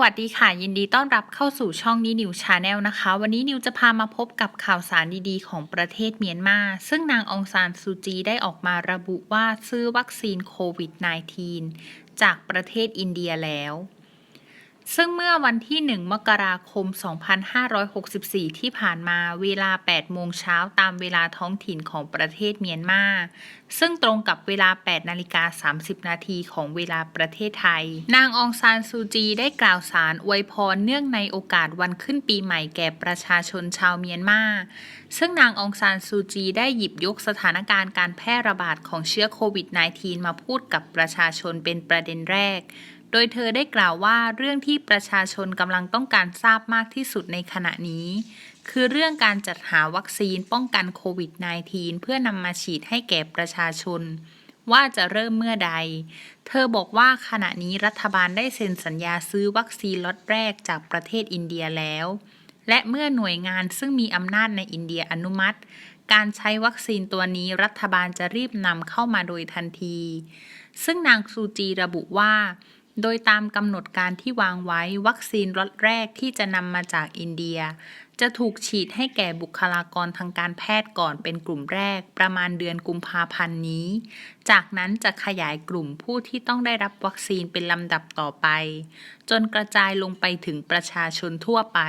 วัสดีค่ะ ยินดีต้อนรับเข้าสู่ช่องนี้นิวชาแนลนะคะ วันนี้นิวจะพามาพบกับข่าวสารดีๆ ของประเทศเมียนมา ซึ่งนางองซานซูจีได้ออกมาระบุว่าซื้อวัคซีนโควิด -19 จากประเทศอินเดียแล้ว ซึ่งเมื่อวันที่ 1 มกราคม 2564 ที่ผ่านมาเวลา 8 โมงเช้าตามเวลาท้องถิ่นของประเทศเมียนมา ซึ่งตรงกับเวลา 8 นาฬิกา 30 นาทีของเวลาประเทศไทย นางองซานซูจีได้กล่าวสารอวยพรเนื่องในโอกาสวันขึ้นปีใหม่แก่ประชาชนชาวเมียนมา ซึ่งนางองซานซูจีได้หยิบยกสถานการณ์การแพร่ระบาดของเชื้อโควิด -19 มาพูดกับประชาชนเป็นประเด็นแรก โดยเธอได้กล่าวว่าเรื่องที่ประชาชนกำลังต้องการทราบมากที่สุดในขณะนี้ คือเรื่องการจัดหาวัคซีนป้องกันโควิด -19 เพื่อนำมาฉีดให้แก่ประชาชน ว่าจะเริ่มเมื่อใด เธอบอกว่าขณะนี้รัฐบาลได้เซ็นสัญญาซื้อวัคซีนล็อตแรกจากประเทศอินเดียแล้ว และเมื่อหน่วยงานซึ่งมีอำนาจในอินเดียอนุมัติ การใช้วัคซีนตัวนี้รัฐบาลจะรีบนำเข้ามาโดยทันที ซึ่งนางซูจีระบุว่า โดยตามกำหนดการที่วางไว้วัคซีนล็อตแรกที่จะนำมาจากอินเดีย จะถูกฉีดให้แก่บุคลากรทางการแพทย์ก่อนเป็นกลุ่มแรก ประมาณเดือนกุมภาพันธ์นี้ จากนั้นจะขยายกลุ่มผู้ที่ต้องได้รับวัคซีนเป็นลำดับต่อไป จนกระจายลงไปถึงประชาชนทั่วไป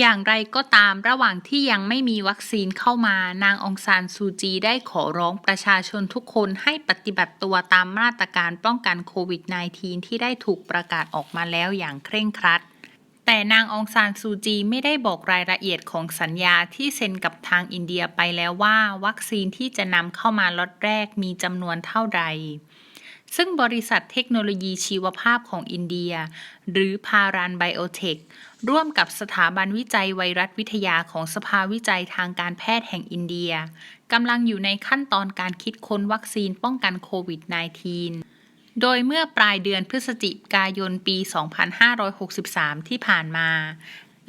อย่างไรก็ตามระหว่างที่ยังไม่มีวัคซีนเข้ามานางองซานซูจีได้ขอร้องประชาชนทุกคนให้ปฏิบัติตัวตามมาตรการป้องกันโควิด -19 ที่ได้ถูกประกาศออกมาแล้วอย่างเคร่งครัด แต่นางองซานซูจีไม่ได้บอกรายละเอียดของสัญญาที่เซ็นกับทางอินเดียไปแล้วว่า วัคซีนที่จะนำเข้ามาล็อตแรกมีจำนวนเท่าใดซึ่งบริษัทเทคโนโลยีชีวภาพของอินเดีย หรือพารานไบโอเทค ร่วมกับสถาบันวิจัยไวรัสวิทยาของสภาวิจัยทางการแพทย์แห่งอินเดียกำลังอยู่ในขั้นตอนการคิดค้นวัคซีนป้องกันโควิด -19 โดยเมื่อปลายเดือนพฤศจิกายนปี 2563 ที่ผ่านมา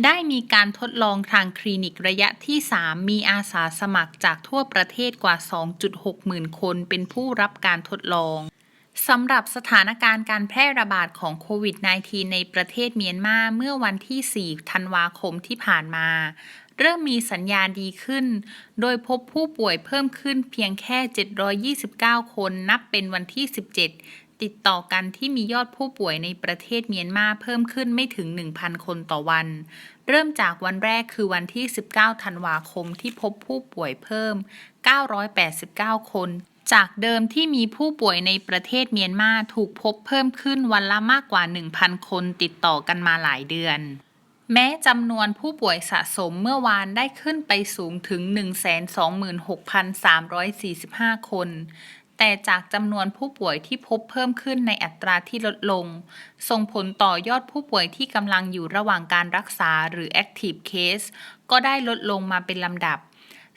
ได้มีการทดลองทางคลินิกระยะที่ 3 มีอาสาสมัครจากทั่วประเทศกว่า 2.6 หมื่นคนเป็นผู้รับการทดลอง สำหรับสถานการณ์การแพร่ระบาดของโควิด -19 ในประเทศเมียนมาเมื่อวันที่ 4 ธันวาคมที่ผ่านมา เริ่มมีสัญญาณดีขึ้น โดยพบผู้ป่วยเพิ่มขึ้นเพียงแค่ 729 คนนับเป็นวันที่ 17 ติดต่อกันที่มียอดผู้ป่วยในประเทศเมียนมาเพิ่มขึ้นไม่ถึง 1,000 คนต่อวัน เริ่มจากวันแรกคือวันที่ 19 ธันวาคมที่พบผู้ป่วยเพิ่ม 989 คน จากเดิมที่มีผู้ป่วยในประเทศเมียนมาถูกพบเพิ่มขึ้นวันละมากกว่า 1,000 คนติดต่อกันมาหลายเดือน แม้จำนวนผู้ป่วยสะสมเมื่อวานได้ขึ้นไปสูงถึง 126,345 คน แต่จากจำนวนผู้ป่วยที่พบเพิ่มขึ้นในอัตราที่ลดลง ส่งผลต่อยอดผู้ป่วยที่กำลังอยู่ระหว่างการรักษาหรือ active case ก็ได้ลดลงมาเป็นลำดับ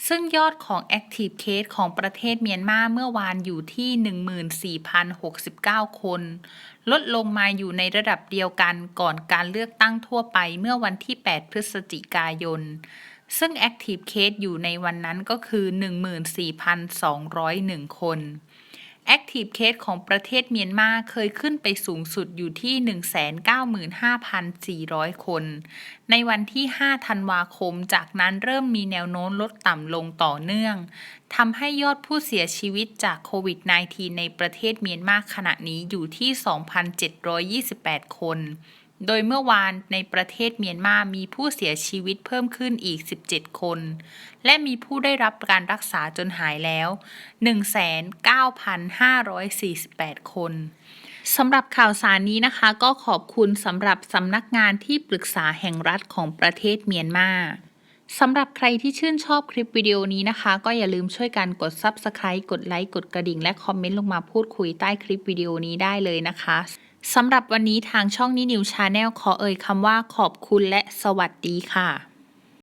ซึ่งยอดของ Active Case ของประเทศเมียนมาเมื่อวานอยู่ที่ 14,069 คน ลดลงมาอยู่ในระดับเดียวกันก่อนการเลือกตั้งทั่วไปเมื่อวันที่ 8 พฤศจิกายน ซึ่ง Active Case อยู่ในวันนั้นก็คือ 14,201 คน Active Case ของประเทศเมียนมาเคยขึ้นไปสูงสุดอยู่ที่ 195,400 คน ในวันที่ 5 ธันวาคม จากนั้นเริ่มมีแนวโน้มลดต่ำลงต่อเนื่อง ทำให้ยอดผู้เสียชีวิตจากโควิด -19 ในประเทศเมียนมาขณะนี้อยู่ที่ 2,728 คน โดยเมื่อวานในประเทศเมียนมามีผู้เสียชีวิตเพิ่มขึ้นอีก 17 คน และมีผู้ได้รับการรักษาจนหายแล้ว 19,548 คนสำหรับข่าวสารนี้นะคะ ก็ขอบคุณสำหรับสำนักงานที่ปรึกษาแห่งรัฐของประเทศเมียนมาสำหรับใครที่ชื่นชอบคลิปวิดีโอนี้นะคะ ก็อย่าลืมช่วยกันกด Subscribe กดไลค์กดกระดิ่ง และคอมเมนต์ลงมาพูดคุยใต้คลิปวิดีโอนี้ได้เลยนะคะ สำหรับวันนี้ทางช่องนินิวชาแนลขอเอ่ยคำว่าขอบคุณและสวัสดีค่ะ